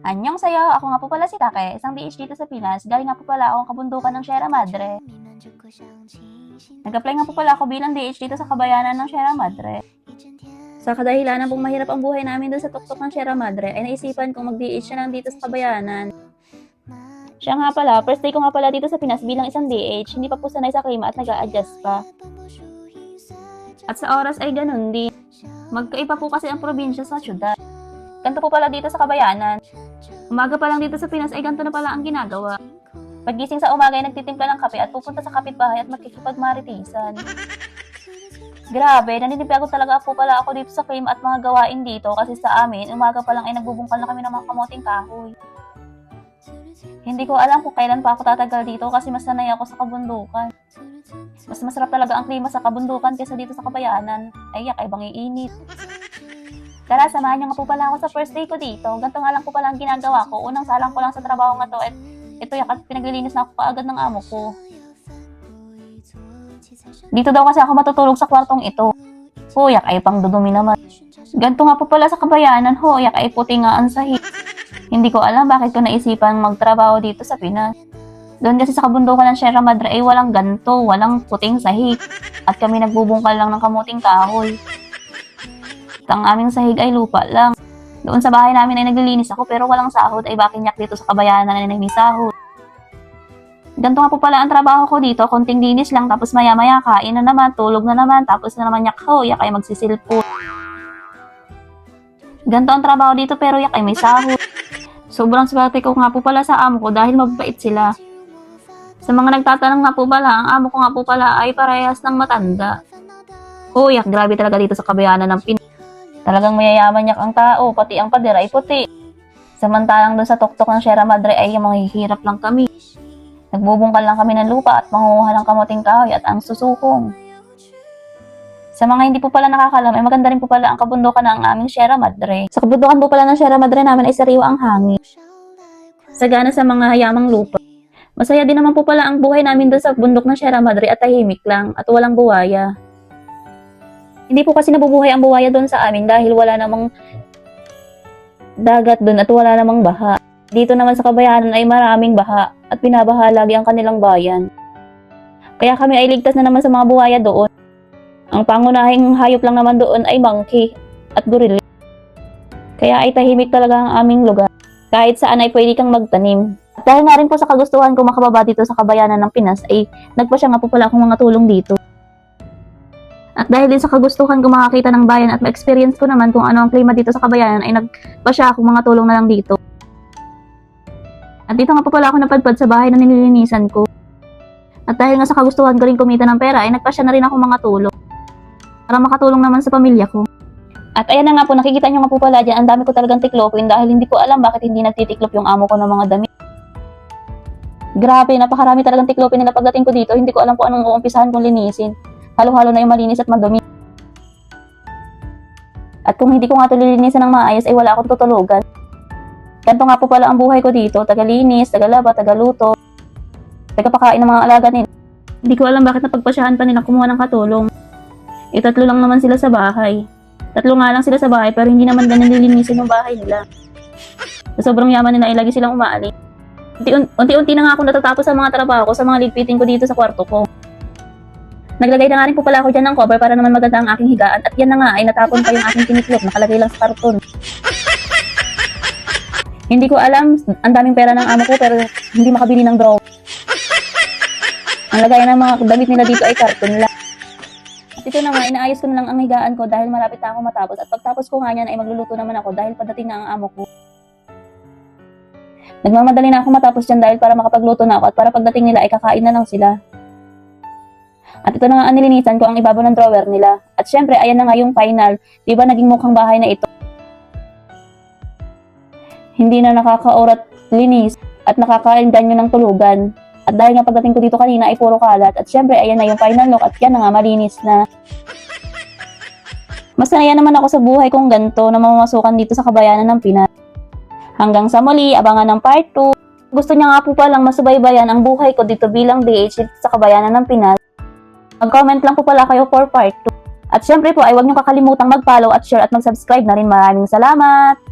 Anyong sayo, ako nga po pala si Take, isang DH dito sa Pinas. Galing nga po pala akong kabundukan ng Sierra Madre. Nag-apply nga po pala ako bilang DH dito sa kabayanan ng Sierra Madre. Sa kadahilanan pong mahirap ang buhay namin doon sa tuktok ng Sierra Madre, ay naisipan kong mag-DH na lang dito sa kabayanan. Siya nga pala, first day ko nga pala dito sa Pinas bilang isang DH, hindi pa po sanay sa klima at nag adjust pa. At sa oras ay ganun din. Magkaiba po kasi ang probinsya sa syudad. Ganito po pala dito sa kabayanan. Umaga pa lang dito sa Pinas ay ganito na pala ang ginagawa. Pagising sa umaga ay nagtitimpla ng kape at pupunta sa kapitbahay at magkikipagmaritisan. Grabe, naninibago talaga po pala ako dito sa claim at mga gawain dito kasi sa amin, umaga pa lang ay nagbubungkal na kami ng mga kamoting kahoy. Hindi ko alam kung kailan pa ako tatagal dito kasi mas sanay ako sa kabundukan. Mas masarap talaga ang klima sa kabundukan kaysa dito sa kabayanan. Ay, yak, ay. Tara, samahan niyo nga po pala ako sa first day ko dito. Ganito nga lang po pala ang ginagawa ko. Unang salang ko lang sa trabaho nga to at ito yak at pinaglilinis na ako kaagad ng amo ko. Dito daw kasi ako matutulog sa kwartong ito. Huyak ay pang dudumi naman. Ganito nga po pala sa kabayanan, huyak ay puti nga ang sahig. Hindi ko alam bakit ko naisipan magtrabaho dito sa Pinas. Doon kasi sa kabundukan ng Sierra Madre ay walang ganto, walang puting sahig. At kami nagbubungkal lang ng kamuting kahoy. Ang aming sahig ay lupa lang. Doon sa bahay namin ay naglilinis ako pero walang sahod ay bakinyak dito sa kabayanan ay may sahod. Ganito nga po pala ang trabaho ko dito, konting linis lang, tapos maya-maya kain na naman, tulog na naman, tapos na naman yak ho, yak ay magsisilpo. Ganito ang trabaho dito pero yak ay may sahod. Sobrang swerte ko nga po pala sa amo ko dahil mabait sila. Sa mga nagtatanong nga po pala, ang amo ko nga po pala ay parehas ng matanda. Oh, yak, grabe talaga dito sa kabayanan ng Pin. Talagang mayayaman yak ang tao, pati ang pader ay puti. Samantalang doon sa tuktok ng Sierra Madre ay mahihirap lang kami. Nagbubungkal lang kami ng lupa at manguha ng kamuting kahoy at ang susukong. Sa mga hindi po pala nakakalam, ay maganda rin po pala ang kabundukan ng aming Sierra Madre. Sa kabundukan po pala ng Sierra Madre namin ay sariwa ang hangin. Sagana sa mga hayamang lupa. Masaya din naman po pala ang buhay namin doon sa bundok ng Sierra Madre at tahimik lang at walang buwaya. Hindi po kasi nabubuhay ang buwaya doon sa amin dahil wala namang dagat doon at wala namang baha. Dito naman sa kabayanan ay maraming baha at binabaha lagi ang kanilang bayan. Kaya kami ay ligtas na naman sa mga buhaya doon. Ang pangunahing hayop lang naman doon ay monkey at gorilla. Kaya ay tahimik talaga ang aming lugar. Kahit saan ay pwede kang magtanim. At dahil nga rin po sa kagustuhan ko makababa dito sa kabayanan ng Pinas ay nagpa siya nga po pala akong mga tulong dito. At dahil din sa kagustuhan ko makakita ng bayan at ma-experience ko naman kung ano ang klima dito sa kabayanan ay nagpa siya akong mga tulong na lang dito. At dito nga po pala ako napadpad sa bahay na nililinisan ko. At dahil nga sa kagustuhan ko rin kumita ng pera, ay nagpasya na rin ako mga tulong. Para makatulong naman sa pamilya ko. At ayan na nga po, nakikita nyo nga po pala dyan, ang dami ko talagang tiklopin dahil hindi ko alam bakit hindi nagtitiklop yung amo ko ng mga damit. Grabe, napakarami talagang tiklopin nila pagdating ko dito, hindi ko alam kung anong uumpisahan kong linisin. Halo-halo na yung malinis at madumi. At kung hindi ko nga ito lilinisan ng maayos, ay wala akong tutulugan. Ganito nga po pala ang buhay ko dito, tagalinis, tagalaba, tagaluto, tagapakain ng mga alaga nila. Hindi ko alam bakit napagpasyahan pa nila kumuha ng katulong. E tatlo lang naman sila sa bahay. Tatlo nga lang sila sa bahay pero hindi naman ganun nililinisin yung bahay nila. Sa sobrang yaman nila ay lagi silang umaalis. Unti- Unti-unti na nga ako natatapos sa mga trabaho ko sa mga ligpitin ko dito sa kwarto ko. Naglagay na nga rin po pala ako dyan ng cover para naman maganda ang aking higaan at yan na nga ay natapon pa yung aking tiniklop nakalagay lang sa karton. Hindi ko alam, ang daming pera ng amo ko pero hindi makabili ng draw. Ang lagayan ng mga damit nila dito ay karton lang. At ito na nga, inaayos ko na lang ang higaan ko dahil malapit na ako matapos. At pagtapos ko nga yan ay magluluto naman ako dahil pagdating na ang amo ko. Nagmamadali na ako matapos dyan dahil para makapagluto na ako at para pagdating nila ay kakain na lang sila. At ito na nga ang nilinisan ko ang ibabaw ng drawer nila. At syempre, ayan na nga yung final. Di ba naging mukhang bahay na ito? Hindi na nakakaurat linis at nakakainganyo ng tulugan. At dahil nga pagdating ko dito kanina ay puro kalat. At syempre, ayan na yung final look at yan na nga malinis na. Mas sanaya naman ako sa buhay kong ganito na mamamasukan dito sa kabayanan ng Pinas. Hanggang sa muli, abangan ng part 2. Gusto niya nga po palang masubaybayan ang buhay ko dito bilang DH sa kabayanan ng Pinas. Mag-comment lang po pala kayo for part 2. At syempre po ay huwag niyo kakalimutang mag-follow at share at mag-subscribe na rin. Maraming salamat!